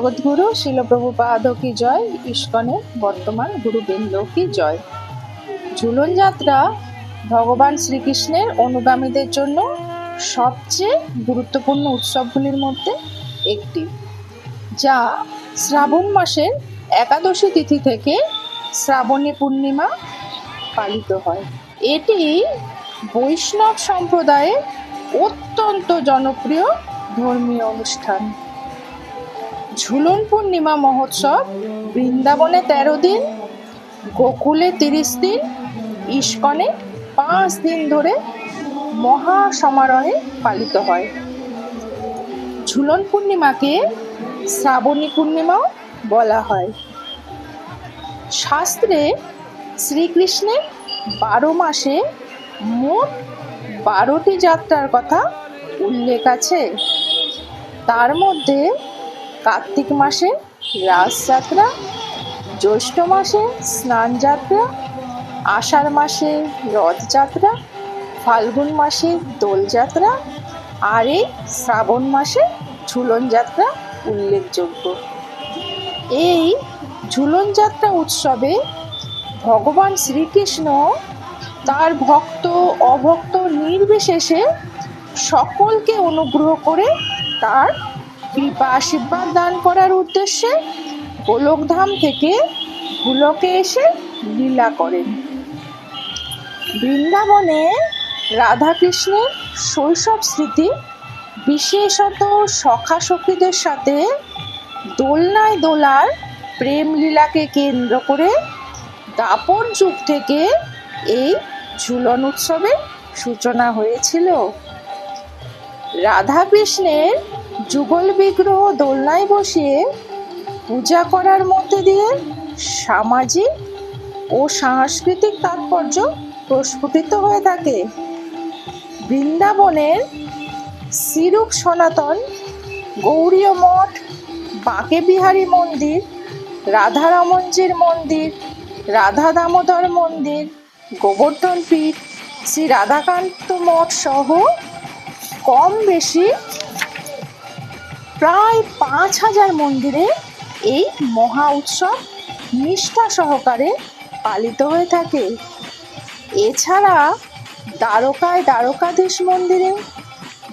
জগৎগুরু শিলপ্রভুপাদ কি জয়? ইস্কনের বর্তমান গুরুবৃন্দ কি জয়? ঝুলন যাত্রা ভগবান শ্রীকৃষ্ণের অনুগামীদের জন্য সবচেয়ে গুরুত্বপূর্ণ উৎসবগুলির মধ্যে একটি, যা শ্রাবণ মাসের একাদশী তিথি থেকে শ্রাবণী পূর্ণিমা পালিত হয়। এটি বৈষ্ণব সম্প্রদায়ের অত্যন্ত জনপ্রিয় ধর্মীয় অনুষ্ঠান। ঝুলন পূর্ণিমা মহোৎসব, বৃন্দাবনে তেরো দিন, গোকুলে তিরিশ দিন, ইস্কনে পাঁচ দিন ধরে মহা সমারোহে পালিত হয়। ঝুলন পূর্ণিমাকে শ্রাবণী পূর্ণিমাও বলা হয়। শাস্ত্রে শ্রীকৃষ্ণের বারো মাসে মোট বারোটি যাত্রার কথা উল্লেখ আছে। তার মধ্যে কার্তিক মাসে রাসযাত্রা জ্যৈষ্ঠ মাসে স্নান যাত্রা, আষাঢ় মাসে রথযাত্রা ফাল্গুন মাসে দোলযাত্রা আর এই শ্রাবণ মাসে ঝুলন যাত্রা উল্লেখযোগ্য। এই ঝুলন যাত্রা উৎসবে ভগবান শ্রীকৃষ্ণ তার ভক্ত, অভক্ত নির্বিশেষে সকলকে অনুগ্রহ করে তার কৃপা আশীর্বাদ দান করার উদ্দেশ্যে গোলকধাম থেকে ভুলকে এসে লীলা করেন। বৃন্দাবনে রাধাকৃষ্ণের শৈশব স্মৃতি, বিশেষত সখা সখীদের সাথে দোলনায় দোলার প্রেম লীলাকে কেন্দ্র করে দাপন যুগ থেকে এই ঝুলন উৎসবের সূচনা হয়েছিল। রাধাকৃষ্ণের যুগল বিগ্রহ দোলনায় বসিয়ে পূজা করার মধ্যে দিয়ে সামাজিক ও সাংস্কৃতিক তাৎপর্য প্রস্ফুটিত হয়ে থাকে। বৃন্দাবনের সিরূপ সনাতন গৌরীয় মঠ বাঁকে বিহারী মন্দির রাধারামঞ্জির মন্দির, রাধা দামোদর মন্দির, গোবর্ধন পীঠ, শ্রী রাধাকান্ত মঠ সহ কম বেশি প্রায় পাঁচ হাজার মন্দিরে এই মহা উৎসব নিষ্ঠা সহকারে পালিত হয়ে থাকে। এছাড়া দ্বারকায় দ্বারকাধীশ মন্দিরে,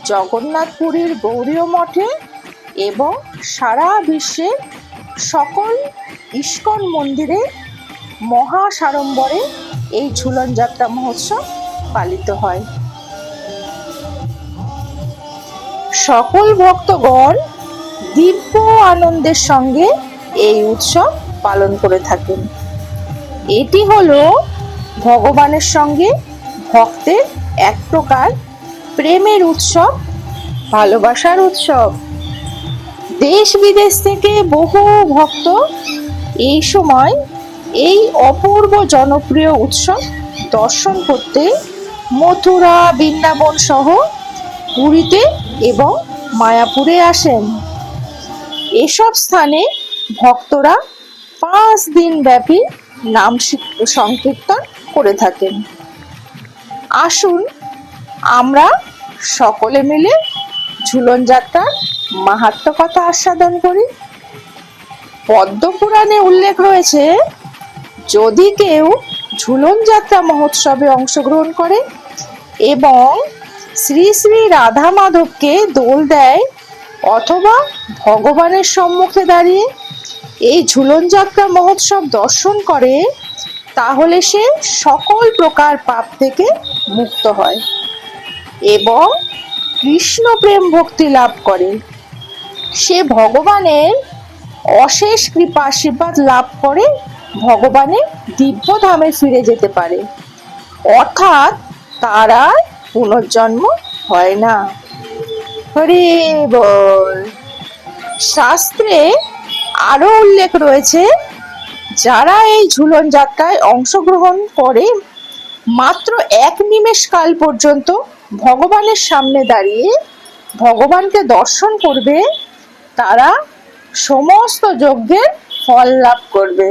জগন্নাথপুরীর গৌরীয় মঠে এবং সারা বিশ্বের সকল ইস্কন মন্দিরে মহা সাড়ম্বরে এই ঝুলন যাত্রা মহোৎসব পালিত হয়। সকল ভক্তগণ দিব্য আনন্দের সঙ্গে এই উৎসব পালন করে থাকেন। এটি হলো ভগবানের সঙ্গে ভক্তের এক প্রকার প্রেমের উৎসব, ভালোবাসার উৎসব। দেশ বিদেশ থেকে বহু ভক্ত এই সময় এই অপূর্ব জনপ্রিয় উৎসব দর্শন করতে মথুরা, বৃন্দাবন সহ পুরীতে এবং মায়াপুরে আসেন। এসব স্থানে ভক্তরা পাঁচ দিন ব্যাপী নাম সংকীর্তন করে থাকেন। আসুন আমরা সকলে মিলে ঝুলন যাত্রার মাহাত্ম কথা আস্বাদন করি। পদ্মপুরাণে উল্লেখ রয়েছে, যদি কেউ ঝুলন যাত্রা মহোৎসবে অংশগ্রহণ করে এবং শ্রী শ্রী রাধা মাধবকে দোল দেয় অথবা ভগবানের সম্মুখে দাঁড়িয়ে এই ঝুলন যাত্রা মহোৎসব দর্শন করে, তাহলে সে সকল প্রকার পাপ থেকে মুক্ত হয় এবং কৃষ্ণ প্রেম ভক্তি লাভ করে। সে ভগবানের অশেষ কৃপা আশীর্বাদ লাভ করে ভগবানের দিব্য ধামে ফিরে যেতে পারে। অর্থাৎ তার আর পুনর্জন্ম হয় না। হরে বল। শাস্ত্রে আরও উল্লেখ রয়েছে, যারা এই ঝুলন যাত্রায় অংশগ্রহণ করে মাত্র এক নিমেষ কাল পর্যন্ত ভগবানের সামনে দাঁড়িয়ে ভগবানকে দর্শন করবে, তারা সমস্ত যজ্ঞের ফল লাভ করবে।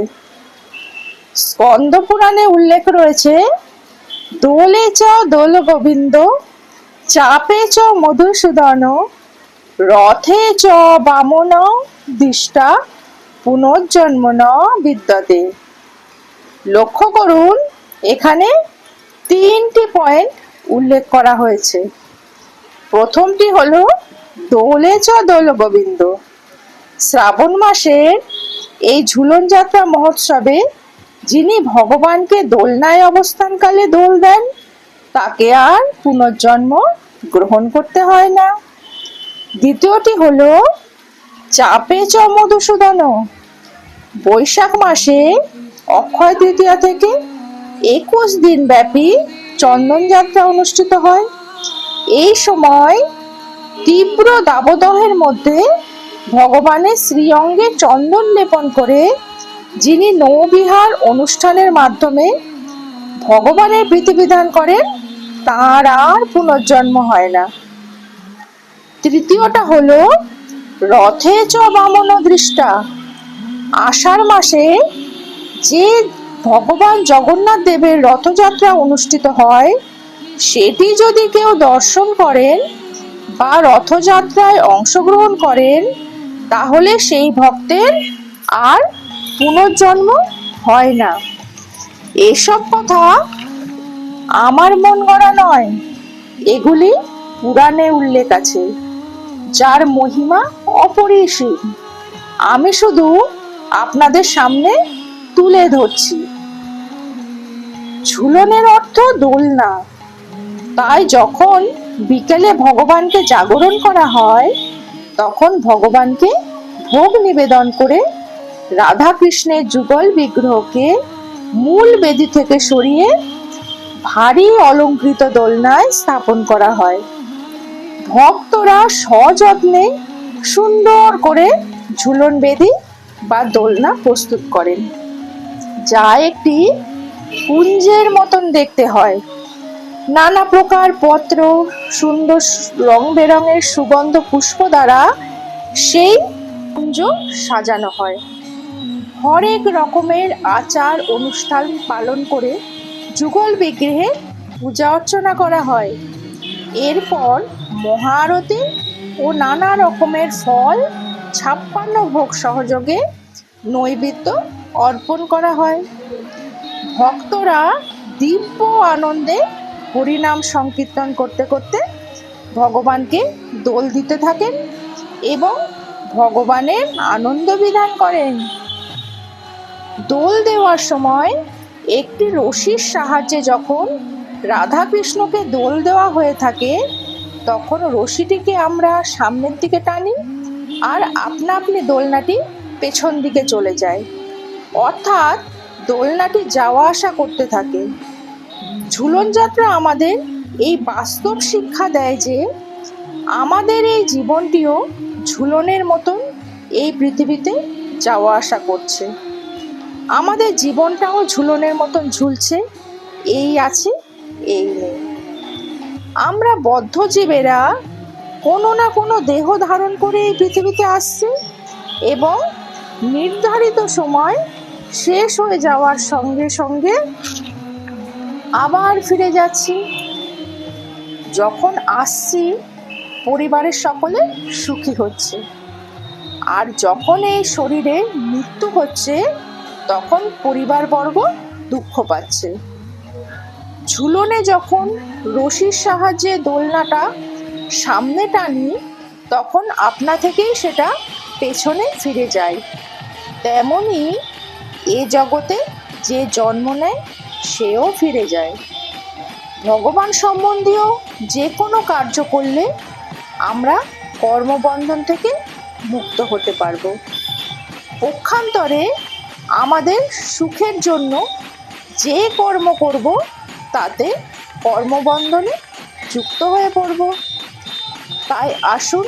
স্কন্দ পুরাণে উল্লেখ রয়েছে, দোলে চ দোল গোবিন্দ চাপে চ মধুসূদন রথে চ বামন দিষ্টা, পুনর্জন্ম ন বিদ্যতে। লক্ষ্য করুন, এখানে তিনটি পয়েন্ট উল্লেখ করা হয়েছে। প্রথমটি হলো দোলে চ দোল গোবিন্দ। শ্রাবণ মাসের এই ঝুলন যাত্রা মহোৎসবে যিনি ভগবানকে দোলনায় অবস্থানকালে দোল দেন তাকে আর পুনর্জন্ম গ্রহণ করতে হয় না। দ্বিতীয়টি হলো, চাপে চ মধুসূদন। বৈশাখ মাসে অক্ষয় তৃতীয়া থেকে একুশ দিন ব্যাপী চন্দন যাত্রা অনুষ্ঠিত হয়। এই সময় তীব্র দাবদহের মধ্যে ভগবানের শ্রীঅঙ্গে চন্দন লেপন করে, যিনি নৌবিহার অনুষ্ঠানের মাধ্যমে ভগবানের প্রীতিবিধান করেন তার আর পুনর্জন্ম হয় না। তৃতীয়টা হলো, রথে চ বামন দৃষ্টা। আষাঢ় মাসে যে ভগবান জগন্নাথ দেবের রথযাত্রা অনুষ্ঠিত হয়, সেটি যদি কেউ দর্শন করেন বা রথযাত্রায় অংশগ্রহণ করেন, তাহলে সেই ভক্তের আর পুনর্জন্ম হয় না। এসব কথা আমার মন গড়া নয়। এগুলি পুরাণে উল্লেখ আছে, যার মহিমা অপরিসীম। আমি শুধু আপনাদের সামনে তুলে ধরছি। ঝুলনের অর্থ দোলনা তাই যখন বিকেলে ভগবানকে জাগরণ করা হয়, তখন ভগবানকে ভোগ নিবেদন করে রাধা কৃষ্ণের যুগল বিগ্রহকে মূল বেদি থেকে সরিয়ে ভারী অলঙ্কৃত দোলনায় স্থাপন করা হয়। ভক্তরা সযত্নে সুন্দর করে ঝুলন বেদি বা দোলনা প্রস্তুত করেন। যা একটি কুঞ্জের মতন দেখতে হয়। নানা প্রকার পত্র, সুন্দর রং বেরঙের সুগন্ধ পুষ্প দ্বারা সেই কুঞ্জ সাজানো হয়। হরেক রকমের আচার অনুষ্ঠান পালন করে যুগল বিগ্রহে পূজা অর্চনা করা হয়। এরপর মহারতি ও নানা রকমের ফল, ছাপ্পান্ন ভোগ সহযোগে নৈবেদ্য অর্পণ করা হয়। ভক্তরা দিব্য আনন্দে হরিনাম সংকীর্তন করতে করতে ভগবানকে দোল দিতে থাকেন এবং ভগবানের আনন্দ বিধান করেন। দোল দেওয়ার সময় একটি রশির সাহায্যে যখন রাধা কৃষ্ণকে দোল দেওয়া হয়ে থাকে, তখন রশিটিকে আমরা সামনের দিকে টানি আর আপনা আপনি দোলনাটি পেছন দিকে চলে যায় অর্থাৎ দোলনাটি যাওয়া আসা করতে থাকে। ঝুলন যাত্রা আমাদের এই বাস্তব শিক্ষা দেয় যে আমাদের এই জীবনটিও ঝুলনের মতন এই পৃথিবীতে যাওয়া আসা করছে। আমাদের জীবনটাও ঝুলনের মতন ঝুলছে। এই আছে, এই নেই। আমরা বদ্ধজীবেরা কোনো না কোনো দেহ ধারণ করে এই পৃথিবীতে আসছে এবং নির্ধারিত সময় শেষ হয়ে যাওয়ার সঙ্গে সঙ্গে আবার ফিরে যাচ্ছি। যখন আসছি, পরিবারের সকলে সুখী হচ্ছে। আর যখন এই শরীরে মৃত্যু হচ্ছে তখন পরিবারবর্গ দুঃখ পাচ্ছে। ঝুলনে যখন রশির সাহায্যে দোলনাটা সামনে টানি, তখন আপনা থেকেই সেটা পেছনে ফিরে যায়। তেমনি এ জগতে যে জন্ম নেয়, সেও ফিরে যায়। ভগবান সম্বন্ধীয় যে কোনো কার্য করলে আমরা কর্মবন্ধন থেকে মুক্ত হতে পারব। পক্ষান্তরে আমাদের সুখের জন্য যে কর্ম করব, তাতে কর্মবন্ধনে যুক্ত হয়ে পড়ব। তাই আসুন,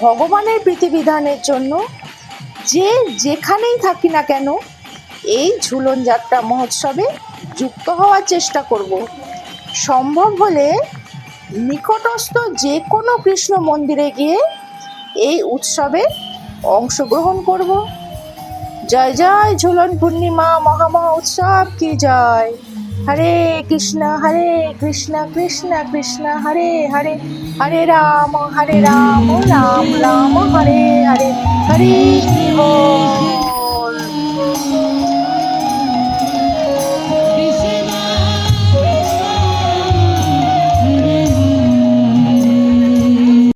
ভগবানের প্রীতিবিধানের জন্য যে যেখানেই থাকি না কেন, এই ঝুলন যাত্রা মহোৎসবে যুক্ত হওয়ার চেষ্টা করব। সম্ভব হলে নিকটস্থ যে কোনো কৃষ্ণ মন্দিরে গিয়ে এই উৎসবে অংশগ্রহণ করব। জয় জয় ঝুলন পূর্ণিমা মহামহা উৎসব কি জয় হরে কৃষ্ণ হরে কৃষ্ণ কৃষ্ণ কৃষ্ণ হরে হরে হরে রাম হরে রাম রাম রাম হরে হরে হরে